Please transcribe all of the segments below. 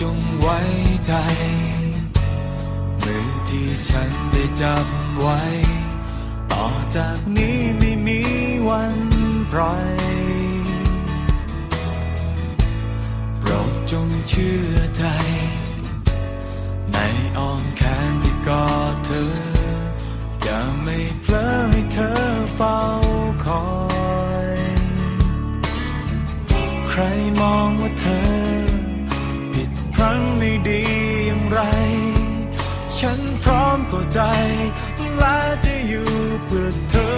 จงไว้ใจ มือที่ฉันได้จับไว้ ต่อจากนี้ไม่มีวันปล่อยโปรดจงเชื่อใจ ในอ้อมแขนที่กอดเธอ จะไม่พล ดีอย่างไร ฉันพร้อมเข้าใจ และจะอยู่เพื่อเธอ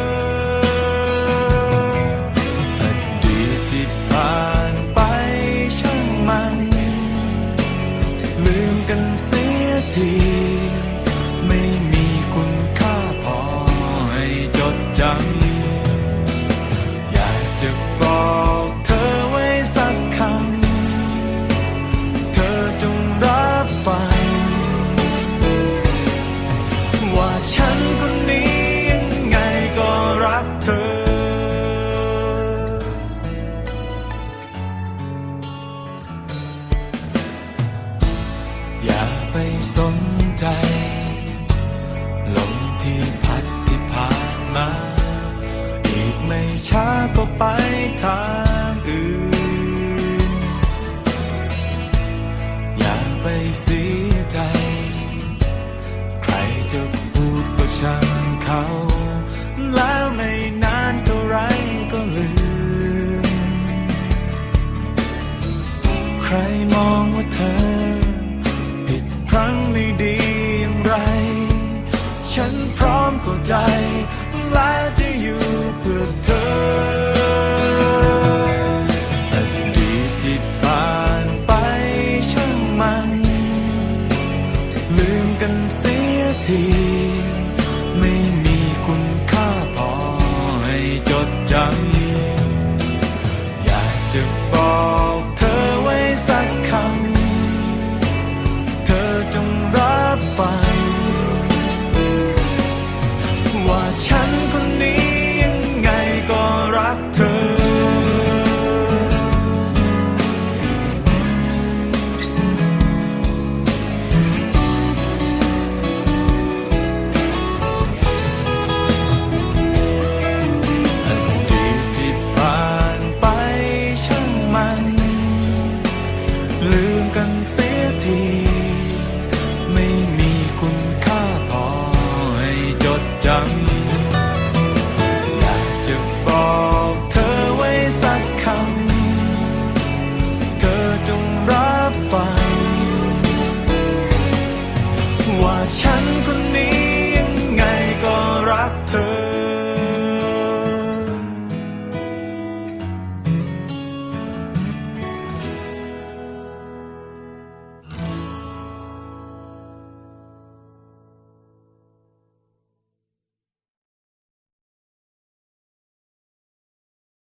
อดีตที่ผ่านไปช่างมัน ลืมกันเสียทีไม่มีคุณค่าพอให้จดจำ สนใจ ลมที่พัดที่ผ่านมา อีกไม่ช้าก็ไปทางอื่น อย่าไปเสียใจ ใครจะพูดก็ช่างเขา ฉันพร้อมเข้าใจ และจะอยู่เพื่อเธออดีตที่ผ่านไปช่างมัน ลืมกันเสียที ไม่มีคุณค่าพอให้จดจำ เสียทีไม่มีคุณค่าพอให้จดจำ